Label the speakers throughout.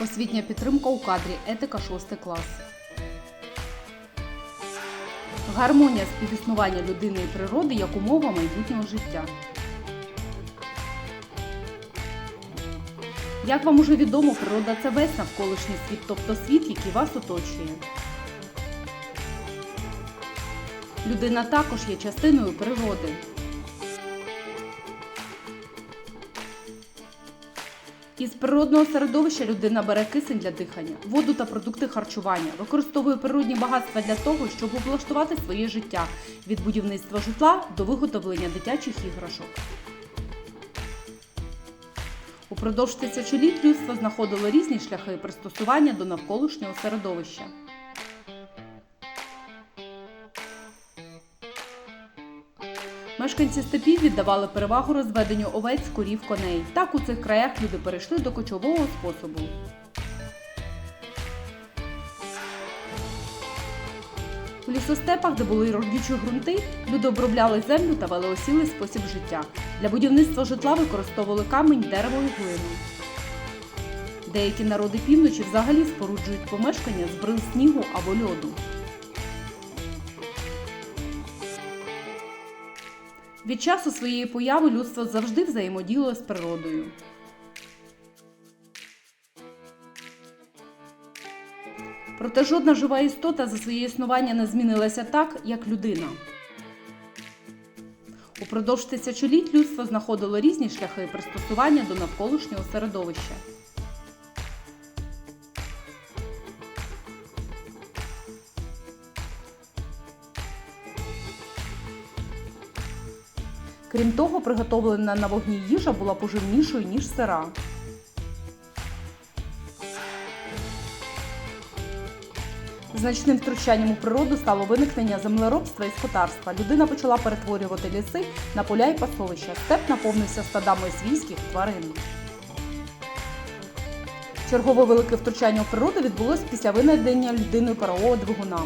Speaker 1: Освітня підтримка у кадрі етика 6 клас. Гармонія співіснування людини і природи як умова майбутнього життя. Як вам уже відомо, природа це весь навколишній світ, тобто світ, який вас оточує. Людина також є частиною природи. Із природного середовища людина бере кисень для дихання, воду та продукти харчування, використовує природні багатства для того, щоб облаштувати своє життя від будівництва житла до виготовлення дитячих іграшок. Упродовж тисячоліть людство знаходило різні шляхи пристосування до навколишнього середовища. Мешканці степів віддавали перевагу розведенню овець, курів, коней. Так у цих краях люди перейшли до кочового способу. У лісостепах, де були родючі ґрунти, люди обробляли землю та вели осілий спосіб життя. Для будівництва житла використовували камінь, дерево і глину. Деякі народи півночі взагалі споруджують помешкання з брил снігу або льоду. Від часу своєї появи людство завжди взаємодіяло з природою. Проте жодна жива істота за своє існування не змінилася так, як людина. Упродовж тисячоліть людство знаходило різні шляхи пристосування до навколишнього середовища. Крім того, приготовлена на вогні їжа була поживнішою, ніж сира. Значним втручанням у природу стало виникнення землеробства і скотарства. Людина почала перетворювати ліси на поля і пасовища. Степ наповнився стадами свійських тварин. Чергове велике втручання у природу відбулось після винайдення людиною парового двигуна.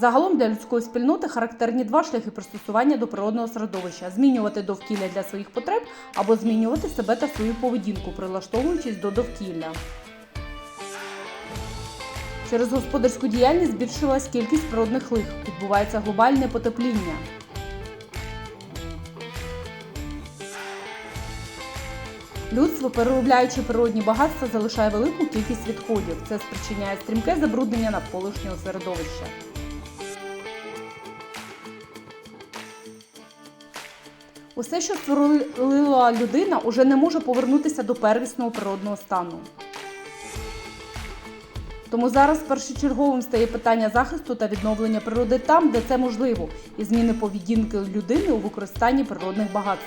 Speaker 1: Загалом для людської спільноти характерні два шляхи пристосування до природного середовища: змінювати довкілля для своїх потреб або змінювати себе та свою поведінку, прилаштовуючись до довкілля. Через господарську діяльність збільшилась кількість природних лих, відбувається глобальне потепління. Людство, переробляючи природні багатства, залишає велику кількість відходів. Це спричиняє стрімке забруднення навколишнього середовища. Усе, що створила людина, уже не може повернутися до первісного природного стану. Тому зараз першочерговим стає питання захисту та відновлення природи там, де це можливо, і зміни поведінки людини у використанні природних багатств.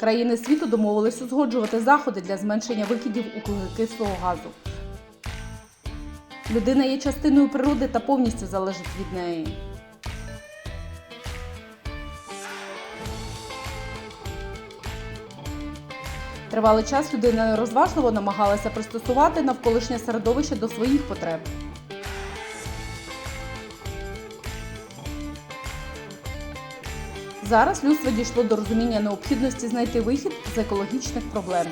Speaker 1: Країни світу домовились узгоджувати заходи для зменшення викидів углекислого газу. Людина є частиною природи та повністю залежить від неї. Тривалий час людина розважливо намагалася пристосувати навколишнє середовище до своїх потреб. Зараз людство дійшло до розуміння необхідності знайти вихід з екологічних проблем.